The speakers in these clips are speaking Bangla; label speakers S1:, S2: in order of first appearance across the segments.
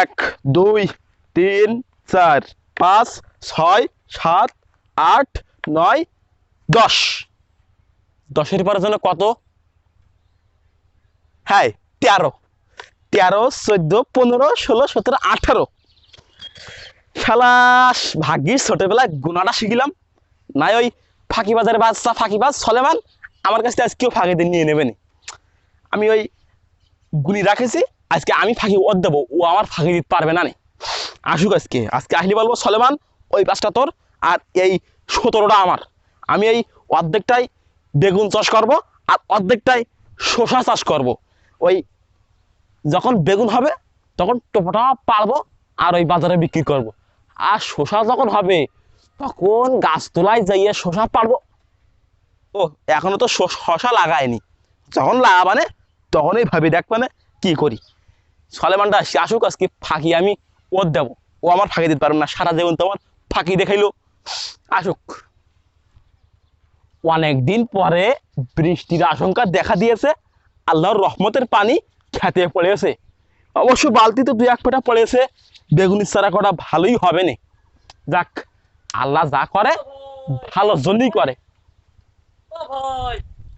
S1: এক দুই তিন চার পাঁচ ছয় সাত আট নয় দশ দশের পরের জন্য কত হ্যাঁ তেরো তেরো চোদ্দ পনেরো ষোলো সতেরো আঠারো শালাস ভাগ্যিস ছোটবেলায় গুণাটা শিখিলাম নাই ওই ফাঁকি বাজারে বাচ্চা ফাঁকি বাজ সলেমান আমার কাছে আজ কেউ ফাঁকি দিয়ে নিয়ে নেবেনি আমি ওই গুলি রাখেছি আজকে আমি ফাঁকি ওর দেবো ও আমার ফাঁকি দিতে পারবে না আসুক আজকে আজকে আসলে বলবো সলেমান ওই পাঁচটা তোর আর এই সতেরোটা আমার আমি এই অর্ধেকটাই বেগুন চাষ করব আর অর্ধেকটাই শসা চাষ করব। ওই যখন বেগুন হবে তখন টোপাটা পারবো আর ওই বাজারে বিক্রি করব। আর শসা যখন হবে তখন গাছ তোলায় যাইয়ে শশা পারবো ও এখনও তো শসা লাগায়নি যখন লাগাবানে তখনই ভাবি দেখবানে কি করি সলেমানটা আসি আসুক আজকে ফাঁকি আমি ওর দেবো ও আমার ফাঁকি দিতে পারবে না সারা জীবন তোমার ফাঁকি দেখাইলো আসুক অনেক দিন পরে বৃষ্টির আশঙ্কা দেখা দিয়েছে আল্লাহর রহমতের পানি খেতে পড়েছে অবশ্য বালতিতে দু এক ফোটা পড়েছে বেগুনি চারা করা ভালোই হবে না যাক আল্লাহ যা করে ভালো জন্যই করে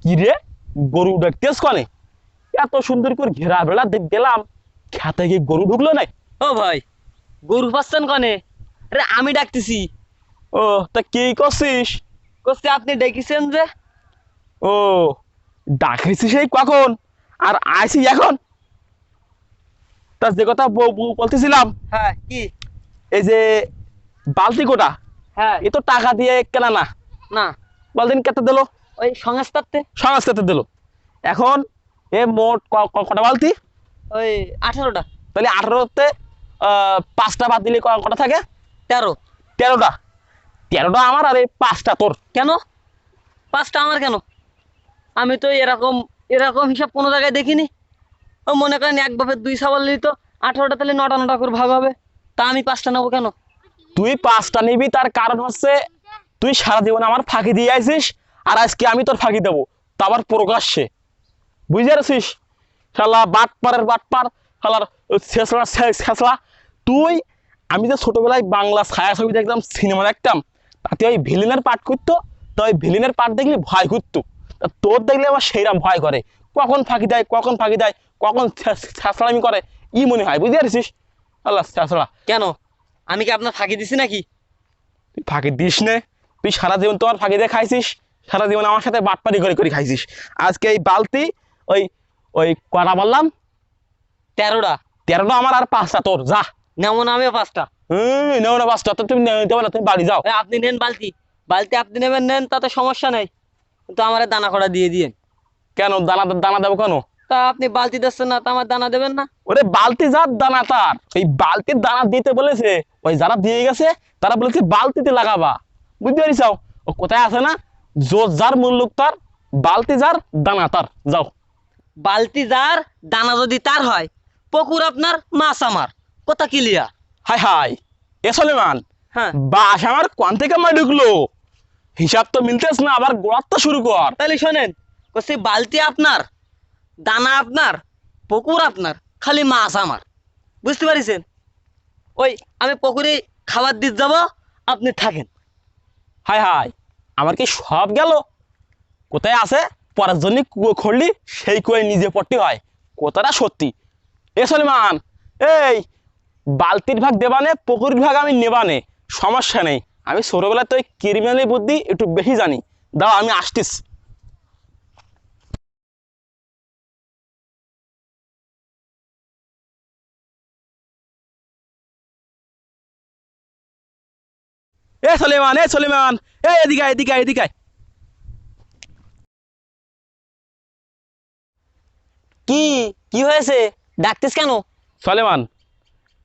S1: কি রে গরু ডাকতেস কনে এত সুন্দর করে ঘেরা বেড়া গেলাম খেতে কি গরু ঢুকলো নাই
S2: ও ভাই গরু পাচ্ছেন কনে আরে আমি ডাকতেছি
S1: ও তা কি করছিস
S2: করছি আপনি ডেকেছেন যে
S1: ও ডাকেছি সেই কখন আর আইছি এখন তা যে কথা বলতেছিলাম হ্যাঁ কি এই যে বালতি কোটা হ্যাঁ এ তো টাকা দিয়ে কেনা না না বলদিন কেটে দিলো
S2: ওই সংস্থাতে
S1: সংস্থাতে দিলো এখন এ মোট কটা বালতি
S2: ওই আঠারোটা
S1: তাহলে আঠারোতে পাঁচটা বাদ দিলে কটা থাকে তেরো তেরোটা তেরোটা আমার আর এই পাঁচটা তোর
S2: কেন পাঁচটা আমার কেন আমি তো এরকম এরকম হিসাব কোনো জায়গায় দেখিনি ও মনে করেন এক বাপের দুই সাবল নিত আঠারোটা তাহলে নটা নটা করে ভাগ হবে তা আমি পাঁচটা নেবো কেন
S1: তুই পাঁচটা নিবি তার কারণ হচ্ছে তুই সারা জীবন আমার ফাঁকি দিয়ে আসিস আর আজকে আমি তোর ফাঁকি দেবো তা আবার প্রকাশ্যে বুঝতে পারছিস খেলা বাটপারের বাটপার খেলার শেষলা শেষলা তুই আমি যে ছোটোবেলায় বাংলা ছায়া ছবি দেখতাম সিনেমা দেখতাম তাতে ওই ভিলেনের পাঠ করতো তো ওই ভিলেনের পাঠ দেখলে ভয় করতো তোর দেখলে আবার সেইরাম ভয় করে কখন ফাঁকি দেয় কখন ফাঁকি দেয় কখন শেষলামি করে ই মনে হয় বুঝতে পারছিস আল্লাহ শেষলা
S2: কেন আমি কি আপনার ফাঁকি দিছি নাকি
S1: তুই ফাঁকি দিস নে তুই সারা জীবন তোমার ফাঁকি দিয়ে খাইছিস সারা জীবন আমার সাথে বাটপাড়ি করে করে খাইছিস আজকে এই বালতি ওই ওই কটা বললাম তেরোটা তেরোটা আমার আর পাঁচটা তোর যা
S2: নেমন আমি পাঁচটা
S1: হম নেও না পাঁচটা তো তুমি নিতে পারো তুমি বাড়ি যাও
S2: আপনি নেন বালতি বালতি আপনি নেবেন নেন তাতে সমস্যা নেই কিন্তু আমার দানা করা দিয়ে দিয়েন
S1: কেন দানা দানা দেবো কেন
S2: তা আপনি বালতি দিচ্ছেন না তো আমার দানা দেবেন না
S1: ওরে বালতি যার দানা তার এই বালতির দানা দিতে বলেছে ওই যারা দিয়ে গেছে তারা বলেছে বালতিতে লাগাবা বুঝতে পারিস ও কোথায় আছে না জোর যার মূল্য তার বালতি যার দানা তার যাও
S2: বালতি যার দানা যদি তার হয় পুকুর আপনার মাছ আমার কথা কিলিয়া
S1: হাই হাই এ সলেমান হ্যাঁ বাস আমার কোন থেকে আমার ঢুকলো হিসাব তো মিলতেছ না আবার তো শুরু কর
S2: তাহলে শোনেন সে বালতি আপনার দানা আপনার পুকুর আপনার খালি মাছ আমার বুঝতে পারিছেন ওই আমি পুকুরে খাবার দিতে যাব আপনি থাকেন
S1: হাই হাই আমার কি সব গেল কোথায় আছে পরাজনী জন্য কুয়ো খড়লি সেই কুয়ে নিজে পট্টি হয় কথাটা সত্যি এ সলিমান এই বালতির ভাগ দেবানে পুকুরির ভাগ আমি নেবানে সমস্যা নেই আমি ছোটবেলায় তো ক্রিমিনালি বুদ্ধি একটু বেশি জানি দাও আমি আসতিস এ সলিমান এ সলিমান এ এদিকে এদিকে এদিকে
S2: কি কি হয়েছে ডাকতিস কেন
S1: সলেমান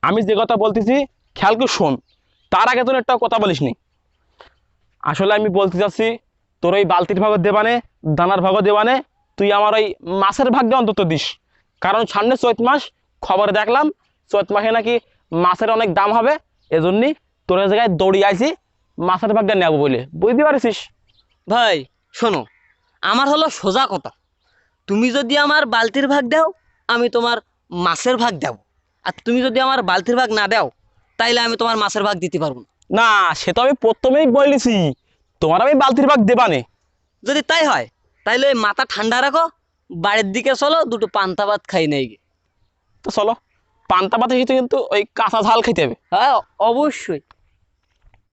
S1: আমি যে কথা বলতেছি খেয়াল করে শোন তার আগে তোর একটা কথা বলিস নি আসলে আমি বলতে চাচ্ছি তোর ওই বালতির ভাগ দেবানে দানার ভাগ দেবানে তুই আমার ওই মাছের ভাগ্যে অন্তত দিস কারণ সামনে চৈত মাস খবরে দেখলাম চৈত মাসে নাকি মাছের অনেক দাম হবে এজন্যই তোর জায়গায় দৌড়িয়ে আইছি মাছের ভাগ্যে নেবো বলে বুঝতে পারছিস
S2: ভাই শোনো আমার হলো সোজা কথা তুমি যদি আমার বালতির ভাগ দাও আমি তোমার মাছের ভাগ দেব আর তুমি যদি আমার বালতির ভাগ না দাও তাইলে আমি তোমার মাছের ভাগ দিতে পারবো
S1: না সে তো আমি প্রথমেই বলেছি তোমার আমি বালতির ভাগ দেবানে
S2: যদি তাই হয় তাইলে ওই মাথা ঠান্ডা রাখো বাড়ির দিকে চলো দুটো পান্তা ভাত খাই নেই
S1: তো চলো পান্তা ভাত কিন্তু ওই কাঁচা ঝাল খাইতে হবে
S2: হ্যাঁ অবশ্যই